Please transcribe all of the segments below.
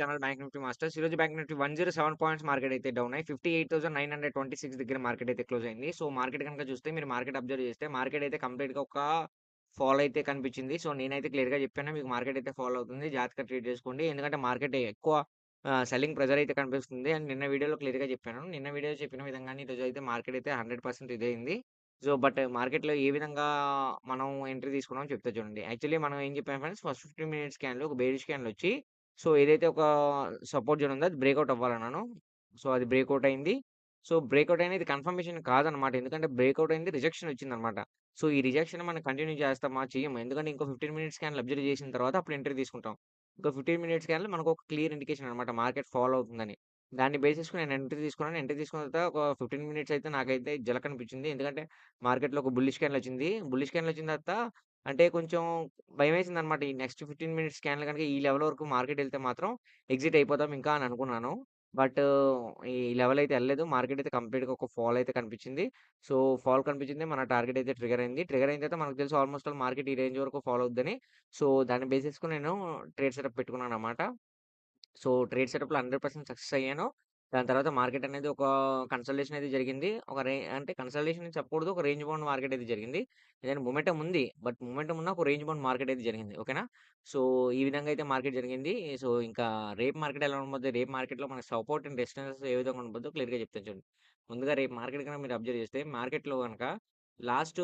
Channel bank nifty masters. ఈరోజు bank nifty 107 points market అయితే down అయ్యి 58,926 దగ్గర మార్కెట్ అయితే క్లోజ్ అయింది. సో, మార్కెట్ కనుక చూస్తే మీరు మార్కెట్ అబ్జర్వ్ చేస్తే మార్కెట్ అయితే కంప్లీట్‌గా ఒక ఫాల్ అయితే కనిపించింది. సో, నేనైతే క్లియర్‌గా చెప్పాను మీకు మార్కెట్ అయితే ఫాలో అవుతుంది. జాగ్రత్తగా ట్రీట్ చేసుకోండి. ఎందుకంటే మార్కెట్ ఎక్కువ సెల్లింగ్ ప్రెజర్ అయితే కనిపిస్తుంది. అండ్ నిన్న వీడియోలో క్లియర్‌గా చెప్పాను. నిన్న వీడియో చెప్పిన విధంగానే ఈరోజు అయితే మార్కెట్ అయితే హండ్రెడ్ పర్సెంట్ ఇదైంది సో, బట్ మార్కెట్‌లో ఏ విధంగా మనం ఎంట్రీ తీసుకున్నామో చెప్తా చూడండి. యాక్చువల్లీ మనం ఏం చెప్పాము ఫ్రెండ్స్ ఫస్ట్ 15 మినిట్స్ స్కాన్‌లో ఒక బేరిష్ క్యాండిల్ వచ్చి సో, ఏదైతే ఒక సపోర్ట్ జోన్ ఉందో అది బ్రేక్అవుట్ అవ్వాలన్నాను. సో, అది బ్రేక్అవుట్ అయింది. సో, బ్రేక్అవుట్ అనేది కన్ఫర్మేషన్ కాదనమాట. ఎందుకంటే బ్రేక్అవుట్ అయింది. రిజెక్షన్ వచ్చిందనమాట. సో, ఈ రిజెక్షన్ మనం కంటిన్యూ చేస్తామా? చెయ్యము. ఎందుకంటే ఇంకో 15 మినిట్స్ స్కాన్‌లు అబ్జర్వ్ చేసిన తర్వాత అప్పుడు ఎంట్రీ తీసుకుంటాం. ఇంకో 15 మినిట్స్ స్కాన్‌లో మనకు ఒక క్లియర్ ఇండికేషన్ అనమాట మార్కెట్ ఫాలో అవుతుందని. దాన్ని బేస్ చేసుకొని నేను ఎంట్రీ తీసుకున్నాను. ఎంట్రీ తీసుకున్న తర్వాత ఒక 15 మినిట్స్ అయితే నాకైతే జలకనిపించింది. ఎందుకంటే మార్కెట్‌లో ఒక బుల్లిష్ క్యాండిల్ వచ్చింది. బుల్లిష్ క్యాండిల్ వచ్చిన తర్వాత అంటే కొంచెం భయమేసిందనమాట. ఈ నెక్స్ట్ 15 మినిట్స్ స్కాన్‌లో గనుక ఈ లెవెల్ వరకు మార్కెట్ వెళ్తే మాత్రం ఎగ్జిట్ అయిపోతాం ఇంకా అని అనుకున్నాను. బట్ ఈ లెవెల్ అయితే ఎళ్ళలేదు. మార్కెట్ అయితే కంప్లీట్‌గా ఒక ఫాల్ అయితే కనిపించింది. సో, ఫాల్ కనిపించింది. మన టార్గెట్ అయితే ట్రిగ్గర్ అయింది. ట్రిగ్గర్ అయిన తర్వాత మనకు తెలుసు ఆల్మోస్ట్ ఆల్ మార్కెట్ ఈ రేంజ్ వరకు ఫాలో అవుద్దని. సో, దాన్ని బేస్ చేసుకొని నేను ట్రేడ్ సెటప్ పెట్టుకున్నాననమాట. సో, ట్రేడ్ సెటప్‌లో 100% సక్సెస్ అయ్యాను. దాని తర్వాత మార్కెట్ అనేది ఒక కన్సల్టేషన్ అయితే జరిగింది. ఒక రే అంటే కన్సల్టేషన్ చెప్పకూడదు. ఒక రేంజ్ బౌండ్ మార్కెట్ అయితే జరిగింది. ఏదైనా మొమెంటం ఉంది. బట్ మొమెంటం ఉన్న ఒక రేంజ్ బౌండ్ మార్కెట్ అయితే జరిగింది. ఓకేనా? సో, ఈ విధంగా అయితే మార్కెట్ జరిగింది. సో, ఇంకా రేపు మార్కెట్ ఎలా ఉండబోద్ది? రేపు మార్కెట్‌లో మనకి సపోర్ట్ అండ్ రెసిస్టెన్స్ ఏ విధంగా ఉండబోద్దో క్లియర్‌గా చెప్తాను చూడండి. ముందుగా రేపు మార్కెట్ కనుక మీరు అబ్జర్వ్ చేస్తే మార్కెట్‌లో గనక లాస్ట్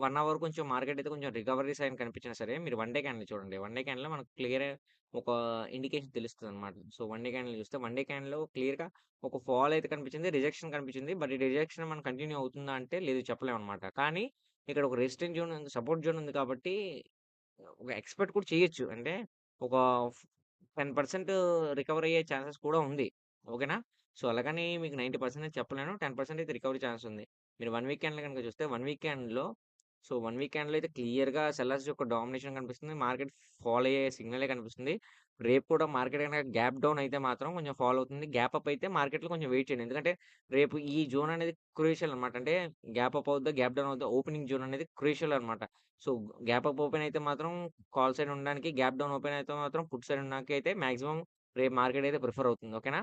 1 అవర్ కొంచెం మార్కెట్ అయితే కొంచెం రికవరీ సైన్ కనిపించినా సరే మీరు వన్ డే క్యాండిల్ చూడండి. వన్ డే క్యాండిల్‌లో మనకు క్లియర్ ఒక ఇండికేషన్ తెలుస్తదనమాట. సో, వన్ డే క్యాండిల్ చూస్తే వన్ డే క్యాండిల్‌లో క్లియర్‌గా ఒక ఫాల్ అయితే కనిపించింది. రిజెక్షన్ కనిపించింది. బట్ ఈ రిజెక్షన్ మనం కంటిన్యూ అవుతుందా అంటే లేదు చెప్పలేమనమాట. కానీ ఇక్కడ ఒక రెసిస్టెంట్ జోన్ ఉంది. సపోర్ట్ జోన్ ఉంది కాబట్టి ఒక ఎక్స్‌పెక్ట్ కూడా చేయొచ్చు. అంటే ఒక 10% రికవర్ అయ్యే ఛాన్సెస్ కూడా ఉంది. ఓకేనా? సో, అలాగని మీకు 90% చెప్పలేను. 10% అయితే రికవరీ ఛాన్స్ ఉంది. మీరు వన్ వీక్ కనుక చూస్తే one week so, one week అయితే క్లియర్‌గా సెల్లర్స్ యొక్క డామినేషన్ కనిపిస్తుంది. మార్కెట్ ఫాలో అయ్యే సిగ్నలే కనిపిస్తుంది. రేపు కూడా మార్కెట్ కనుక గ్యాప్ డౌన్ అయితే మాత్రం కొంచెం ఫాల్ అవుతుంది. గ్యాప్ అప్ అయితే మార్కెట్‌లో కొంచెం వెయిట్ చేయండి. ఎందుకంటే రేపు ఈ జోన్ అనేది క్రూషియల్ అనమాట. అంటే గ్యాప్ అప్ అవుద్దా? గ్యాప్ డౌన్ అవుద్దా? ఓపెనింగ్ జోన్ అనేది క్రూషియల్ అనమాట. సో, గ్యాప్ అప్ ఓపెన్ అయితే మాత్రం కాల్ సైడ్ ఉండడానికి, గ్యాప్ డౌన్ ఓపెన్ అయితే మాత్రం పుట్ సైడ్ ఉండడానికైతే మాక్సిమం రేపు మార్కెట్ అయితే ప్రిఫర్ అవుతుంది. ఓకేనా?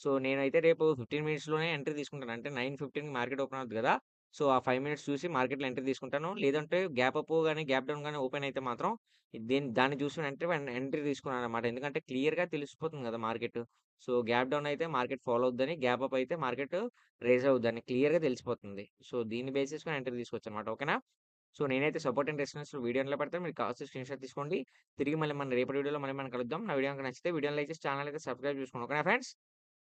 సో, నేనైతే రేపు 15 మినిట్స్‌లోనే ఎంట్రీ తీసుకుంటాను. అంటే 9:15కి మార్కెట్ ఓపెన్ అవుతుంది కదా! సో, ఆ ఫైవ్ మినిట్స్ చూసి మార్కెట్‌లో ఎంట్రీ తీసుకుంటాను. లేదంటే గ్యాప్ అప్ కానీ గ్యాప్ డౌన్ కానీ ఓపెన్ అయితే మాత్రం దీని దాన్ని చూసి అంటే ఎంట్రీ తీసుకున్నాను అనమాట ఎందుకంటే క్లియర్‌గా తెలిసిపోతుంది కదా మార్కెట్. సో, గ్యాప్ డౌన్ అయితే మార్కెట్ ఫాలో అవుద్దని, గ్యాప్ అప్ అయితే మార్కెట్ రేజ్ అవుద్దని క్లియర్‌గా తెలిసిపోతుంది. సో, దీన్ని బేస్ చేసుకొని ఎంట్రీ తీసుకోవచ్చనమాట. ఓకేనా? సో, నేనైతే సపోర్ట్ అండ్ రెస్పాన్స్ వీడియోలో పెడతాను మీరు మీకు స్క్రీన్ షాట్ తీసుకోండి. తిరిగి మళ్ళీ మన రేపటి వీడియోలో మళ్ళీ మనం కలుద్దాం. నా వీడియో నచ్చితే వీడియోని లైక్ చేసి అయితే సబ్స్క్రైబ్ చేసుకోండి. ఓకేనా ఫ్రెండ్స్?